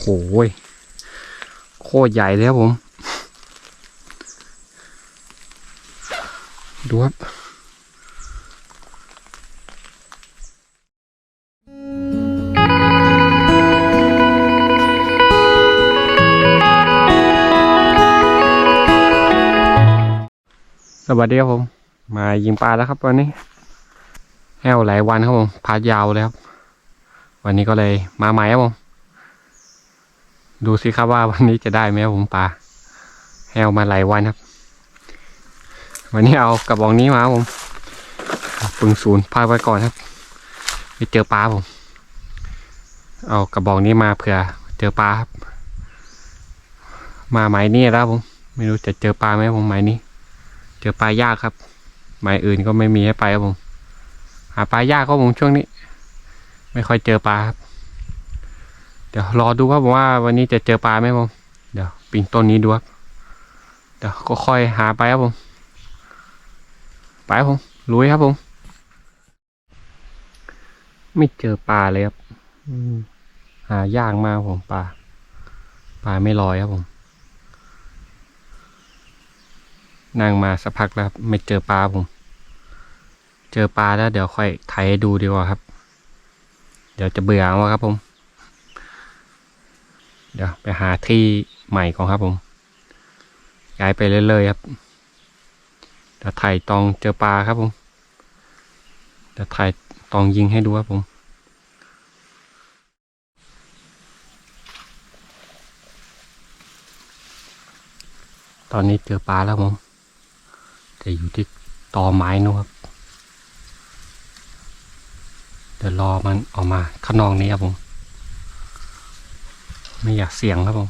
โหยโคตรใหญ่เลยครับผม ดูครับสวัสดีครับผม มายิงปลาแล้วครับวันนี้แห้วหลายวันครับผมพายาวเลยครับ วันนี้ก็เลยมาใหม่ครับผม ดูสิครับว่าวันนี้จะได้ไหมผมปลาแห้วมาหลายวันครับ วันนี้เอากระบอกนี้มาผมปึงศูนย์พาไว้ก่อนครับไปเจอปลาผม เอากระบอกนี้มาเผื่อเจอปลาครับ มาหมายนี้แล้วผม ไม่รู้จะเจอปลาไหมผมหมายนี้ เจอปลายากครับหมายอื่นก็ไม่มีให้ไปครับผม หาปลายากครับผมช่วงนี้ ไม่ค่อยเจอปลาครับ เดี๋ยวรอดูครับผมว่าวันนี้จะเจอปลาไหมผมเดี๋ยวปีนต้นนี้ดูครับเดี๋ยวก็ค่อยหาไปครับผมไปครับผมลุยครับผม ไม่เจอปลาเลยครับหายากมากผมปลาปลาไม่ลอยครับผมนั่งมาสักพักแล้วไม่เจอปลาผม เจอปลาแล้วเดี๋ยวค่อยไถดูดีกว่าครับ เดี๋ยวจะเบื่อเอาครับผม เดี๋ยวไปหาที่ใหม่ก่อนครับผมย้ายไปเรื่อยๆครับเดี๋ยวถ่ตองเจอปลาครับผมเดี๋ยวถ่ตองยิงให้ดูครับผมตอนนี้เจอปลาแล้วผมแต่อยู่ที่ตอไม้นู้นครับ เดี๋ยวรอมันออกมาข้างนอกนี้ครับผม ไม่อยากเสี่ยงครับผม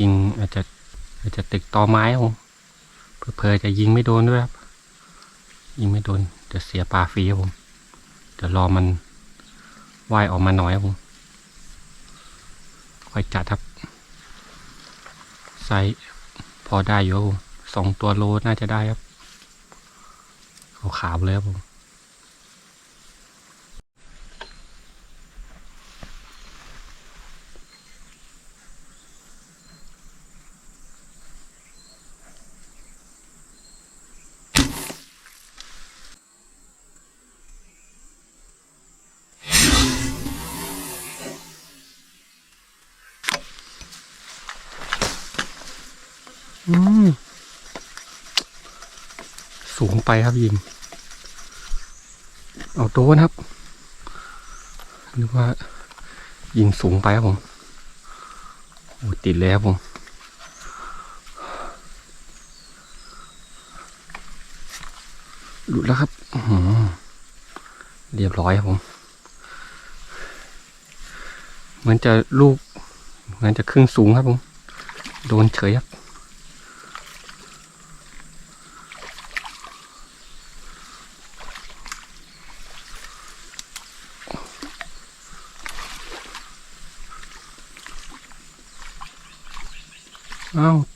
ยิงอาจจะอาจจะติดตอไม้ผมเพอจะยิงไม่โดนด้วยครับ ยิงไม่โดนจะเสียปลาฟรีครับผมเดี๋ยวรอมันว่ายออกมาหน่อยครับผมค่อยจัดครับไซส์พอได้อยู่ครับผมสองตัวโลน่าจะได้ครับขาวๆเลยครับผม สูงไปครับยิงเอาโดนะครับ หรือว่า ยิงสูงไปครับผม โอ้ติดเลยครับผมหลุดแล้วครับเรียบร้อยครับผม เหมือนจะลูกเหมือนจะครึ่งสูงครับผม โดนเฉยครับ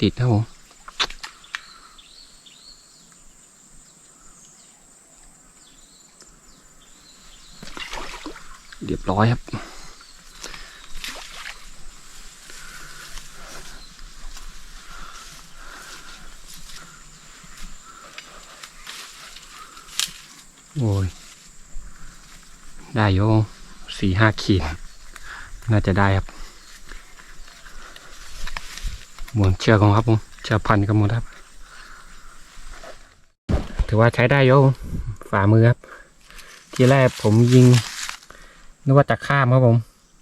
ติดครับผมเรียบร้อยครับ โอ้ย ได้โยสี่ห้าขีด น่าจะได้ครับ หมุนเชือกของครับผมเชือกพันกับหมดครับ ถือว่าใช้ได้โยฝ่ามือครับ ทีแรกผมยิงนึกว่าจะข้ามครับผม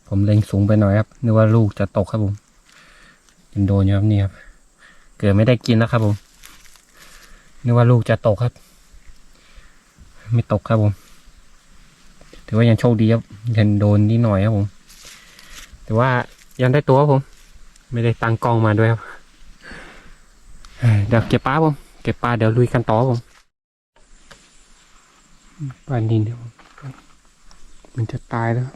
ผมเล็งสูงไปหน่อยครับนึกว่าลูกจะตกครับผมยิงโดนครับนี่ครับ เกิดไม่ได้กินแล้วครับผมนึกว่าลูกจะตกครับ ไม่ตกครับผม ถือว่ายังโชคดีครับยังโดนนิดหน่อยครับผม แต่ว่ายังได้ตัวครับผม ไม่ได้ตั้งกล้องมาด้วยครับเอ้ยเดี๋ยวเก็บปลาผมเก็บปลาเดี๋ยวลุยกันต่อผมปลานินเดี๋ยวผมมันจะตายแล้ว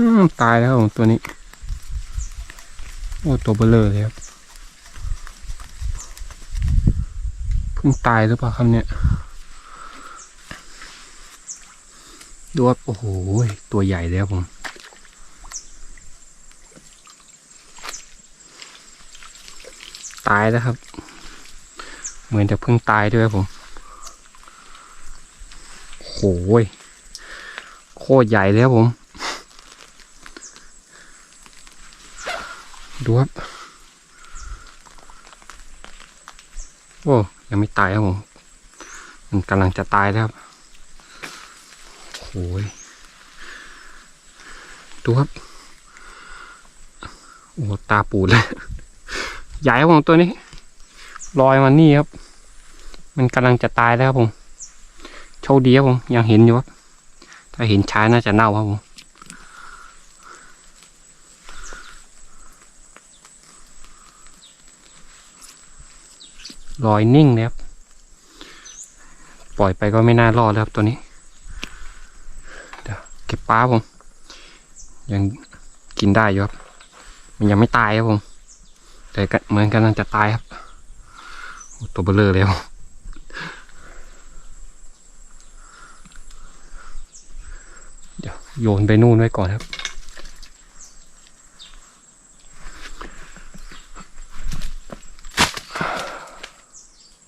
อืมตายแล้วผมตัวนี้โอ้อ้ ตัวเบลเลอร์เลยครับ เพิ่งตายหรือเปล่าครับเนี่ย ดูว่าโอ้โห ตัวใหญ่เลยครับผม ตายแล้วครับ เหมือนจะเพิ่งตายด้วยผมโอ้โหโคตรใหญ่เลยครับผม ดูครับ โอ้ ยังไม่ตายครับผม มันกำลังจะตายแล้วครับโอ้ยดูครับ โอ้ตาปูดเลยใหญ่ครับผมตัวนี้ลอยมานี่ครับ มันกำลังจะตายแล้วครับผม โชคดีครับผม ยังเห็นอยู่ครับ ถ้าเห็นช้าน่าจะเน่าครับผม ลอยนิ่งเลยครับ ปล่อยไปก็ไม่น่ารอดแล้วครับตัวนี้ เดี๋ยวเก็บปลาผม ยังกินได้อยู่ครับ มันยังไม่ตายครับผม แต่ก็เหมือนกำลังจะตายครับ ตัวเบลเลอร์แล้วเดี๋ยวโยนไปนู่นไว้ก่อนครับ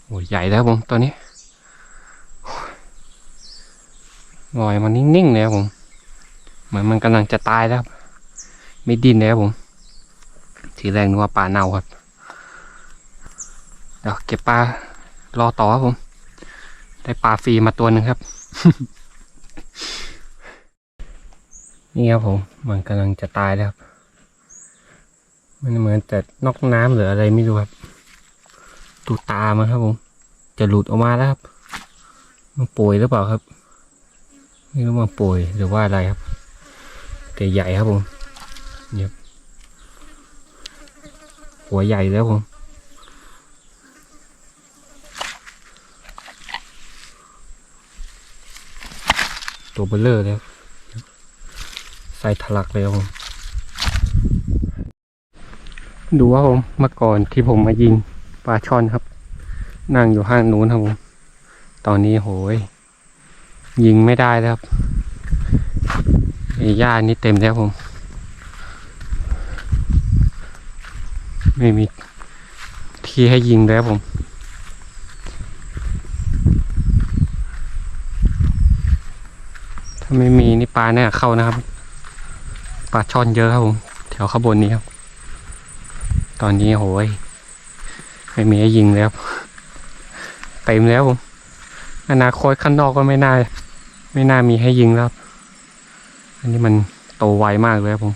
โอ้ย ใหญ่แล้วผมตัวนี้ลอยมันนิ่งๆเลยครับผม เหมือนมันกำลังจะตายแล้ว ไม่ดิ้นเลยครับผม ทีแรกนึกว่าปลาเน่าครับเดี๋ยวเก็บปลารอต่อครับผม ได้ปลาฟรีมาตัวหนึ่งครับ นี่ครับผมมันกำลังจะตายแล้วครับมันเหมือนแต่นอกน้ำหรืออะไรไม่รู้ครับตูตามันครับผม จะหลุดออกมาแล้วครับ มันป่วยหรือเปล่าครับ ไม่รู้มันป่วยหรือว่าอะไรครับ แต่ใหญ่ครับผมเนี่ยหัวใหญ่แล้วผมตัวเบลเลอร์เลยครับใส่ทะลักเลยครับผม ดูว่าผมเมื่อก่อนที่ผมมายิงปลาช่อนครับ นั่งอยู่ห้างนู้นครับผมตอนนี้โหย ยิงไม่ได้แล้วครับไอ้หญ้านี่เต็มแล้วผม ไม่มีที่ให้ยิงแล้วผมถ้าไม่มีนี่ปลาเนี่ยเข้านะครับปลาช่อนเยอะครับผมแถวข้างบนนี้ครับ ตอนนี้โหยไม่มีให้ยิงแล้ว ต็มแล้วผมอนาคตข้างนอกก็ไม่น่า ไม่น่ามีให้ยิงแล้ว อันนี้มันโตไวมากเลยครับผม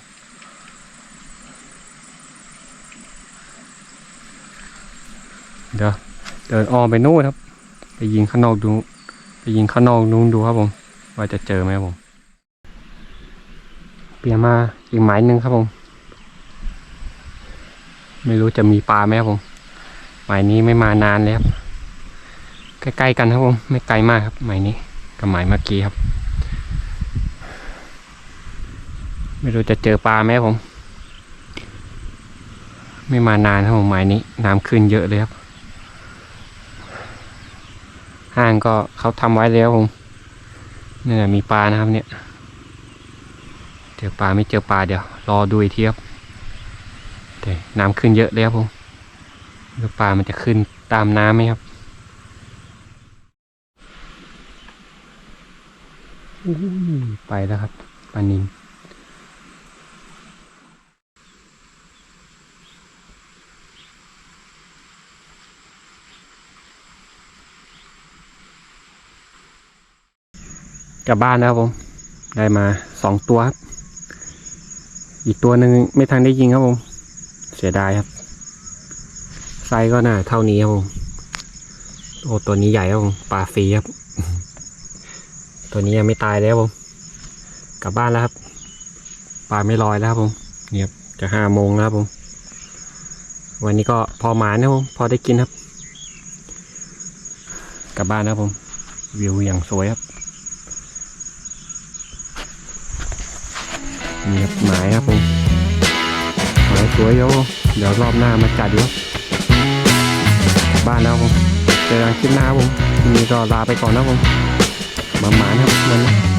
เดี๋ยวเดินอ้อมไปนู่นครับ ไปยิงข้างนอกดู ไปยิงข้างนอกนู้นดูครับผม ว่าจะเจอไหมครับผม เปลี่ยนมาอีกหมายหนึ่งครับผม ไม่รู้จะมีปลาไหมครับผม หมายนี้ไม่มานานเลยครับ ใกล้ๆกันครับผมไม่ไกลมากครับหมายนี้กับหมายเมื่อกี้ครับ ไม่รู้จะเจอปลาไหมผม ไม่มานานครับผมหมายนี้น้ำขึ้นเยอะเลยครับ ห้างก็เขาทำไว้แล้วผมนี่แหละมีปลานะครับเนี่ย เจอปลาไม่เจอปลาเดี๋ยว รอดูอีกทีครับแต่น้ำขึ้นเยอะเลยครับผมแล้วปลามันจะขึ้นตามน้ำไหมครับอู้ย ไปแล้วครับปลานินกลับบ้านแล้วครับผม ได้มาสองตัวครับ อีกตัวหนึ่งไม่ทันได้ยิงครับผม เสียดายครับ ไซก็น่าเท่านี้ครับผม โอ้ตัวนี้ใหญ่ครับผมปลาฟรีครับ ตัวนี้ยังไม่ตายแล้วผมกลับบ้านแล้วครับปลาไม่ลอยแล้วครับผมเงียบจะห้าโมงแล้วครับผม วันนี้ก็พอหมานะผมพอได้กินครับ กลับบ้านนะผม วิวอย่างสวยครับเนี่คบหมายครับผมหมายสวยเยอะเดี๋ยวรอบหน้ามาจัดดีครับบ้านนะผมเจอกันคลิปหน้าผมนี่ก็ลาไปก่อนนะผม มาหมานะครับมัน